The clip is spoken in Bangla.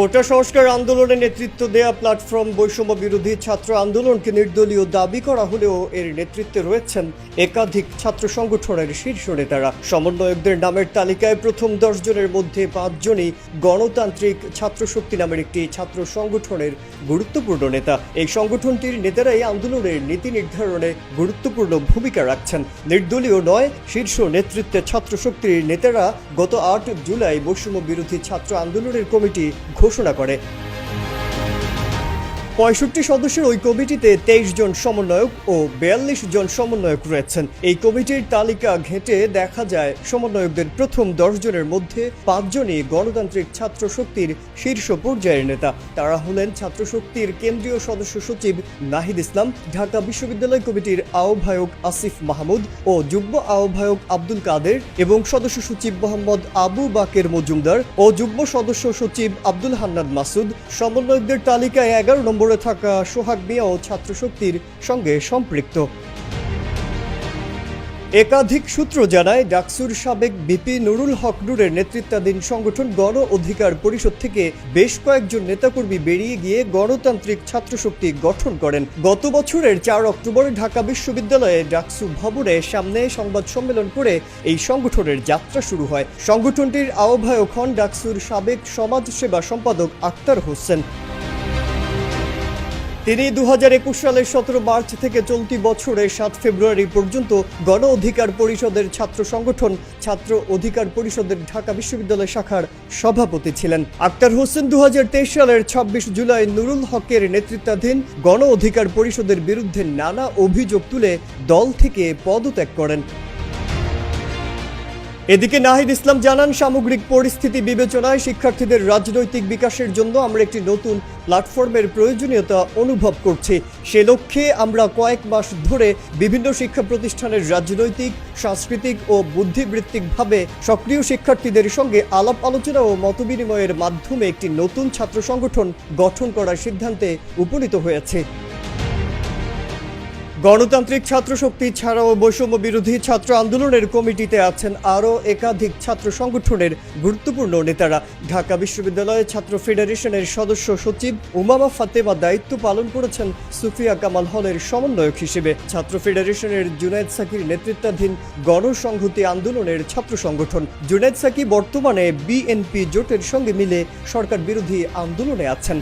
কোটা সংস্কার আন্দোলনে নেতৃত্ব দেয়া প্ল্যাটফর্ম বৈষম্য বিরোধী ছাত্র আন্দোলনকে নির্দলীয় দাবি করা হলেও এর নেতৃত্বে রয়েছেন একাধিক ছাত্র সংগঠনের শীর্ষ নেতারা। সমন্বয়কদের নামের তালিকায় প্রথম দশ জনের মধ্যে পাঁচজনই গণতান্ত্রিক ছাত্র শক্তি নামের একটি ছাত্র সংগঠনের গুরুত্বপূর্ণ নেতা। এই সংগঠনটির নেতারাই আন্দোলনের নীতি নির্ধারণে গুরুত্বপূর্ণ ভূমিকা রাখছেন। নির্দলীয় নয়, শীর্ষ নেতৃত্বে ছাত্র শক্তির নেতারা গত আট জুলাই বৈষম্য বিরোধী ছাত্র আন্দোলনের কমিটি ঘোষণা করে পঁয়ষট্টি সদস্যের ওই কমিটিতে তেইশ জন সমন্বয়ক ও বিয়াল্লিশ জন সমন্বয়ক রয়েছেন। এই কমিটির তালিকা ঘেঁটে দেখা যায়, সমন্বয়কদের প্রথম দশ জনের মধ্যে পাঁচজনই গণতান্ত্রিক ছাত্র শক্তির শীর্ষ পর্যায়ের নেতা। তারা হলেন ছাত্র শক্তির কেন্দ্রীয় সদস্য সচিব নাহিদ ইসলাম, ঢাকা বিশ্ববিদ্যালয় কমিটির আহ্বায়ক আসিফ মাহমুদ ও যুগ্ম আহ্বায়ক আব্দুল কাদের এবং সদস্য সচিব মোহাম্মদ আবু বাকের মজুমদার ও যুগ্ম সদস্য সচিব আব্দুল হান্নাদ মাসুদ। সমন্বয়কদের তালিকায় এগারো নম্বরে থাকা সোহাগ মিয়াও ছাত্র শক্তির সঙ্গে সম্পৃক্ত। একাধিক সূত্র জানায়, ডাকসুর সাবেক বিপি নুরুল হক নুরের নেতৃত্বাধীন সংগঠন গণ অধিকার পরিষদ থেকে বেশ কয়েকজন নেতাকর্মী বেরিয়ে গিয়ে গণতান্ত্রিক ছাত্র শক্তি গঠন করেন। গত বছরের চার অক্টোবর ঢাকা বিশ্ববিদ্যালয়ে ডাকসু ভবনে সামনে সংবাদ সম্মেলন করে এই সংগঠনের যাত্রা শুরু হয়। সংগঠনটির আহ্বায়ক হন ডাকসুর সাবেক সমাজসেবা সম্পাদক আক্তার হোসেন। তিনি দু হাজার একুশ সালের সতেরো মার্চ থেকে চলতি বছরের সাত ফেব্রুয়ারি পর্যন্ত গণ অধিকার পরিষদের ছাত্র সংগঠন, ছাত্র অধিকার পরিষদের ঢাকা বিশ্ববিদ্যালয় শাখার সভাপতি ছিলেন। আক্তার হোসেন দু হাজার তেইশ সালের ছাব্বিশ জুলাই নুরুল হকের নেতৃত্বাধীন গণ অধিকার পরিষদের বিরুদ্ধে নানা অভিযোগ তুলে দল থেকে পদত্যাগ করেন। এদিকে নাহিদ ইসলাম জানান, সামগ্রিক পরিস্থিতি বিবেচনায় শিক্ষার্থীদের রাজনৈতিক বিকাশের জন্য আমরা একটি নতুন প্ল্যাটফর্মের প্রয়োজনীয়তা অনুভব করছি। সে লক্ষ্যে আমরা কয়েক মাস ধরে বিভিন্ন শিক্ষা প্রতিষ্ঠানের রাজনৈতিক, সাংস্কৃতিক ও বুদ্ধিবৃত্তিকভাবে সক্রিয় শিক্ষার্থীদের সঙ্গে আলাপ আলোচনা ও মতবিনিময়ের মাধ্যমে একটি নতুন ছাত্র সংগঠন গঠন করার সিদ্ধান্তে উপনীত হয়েছে। গণতান্ত্রিক ছাত্র শক্তি ছাড়াও বৈষম্য বিরোধী ছাত্র আন্দোলনের কমিটিতে আছেন আরও একাধিক ছাত্র সংগঠনের গুরুত্বপূর্ণ নেতারা। ঢাকা বিশ্ববিদ্যালয়ে ছাত্র ফেডারেশনের সদস্য সচিব উমামা ফাতেমা দায়িত্ব পালন করেছেন সুফিয়া কামাল হলের সমন্বয়ক হিসেবে। ছাত্র ফেডারেশনের জুনায়দ সাকির নেতৃত্বাধীন গণসংহতি আন্দোলনের ছাত্র সংগঠন। জুনায়দ সাকি বর্তমানে বিএনপি জোটের সঙ্গে মিলে সরকার বিরোধী আন্দোলনে আছেন।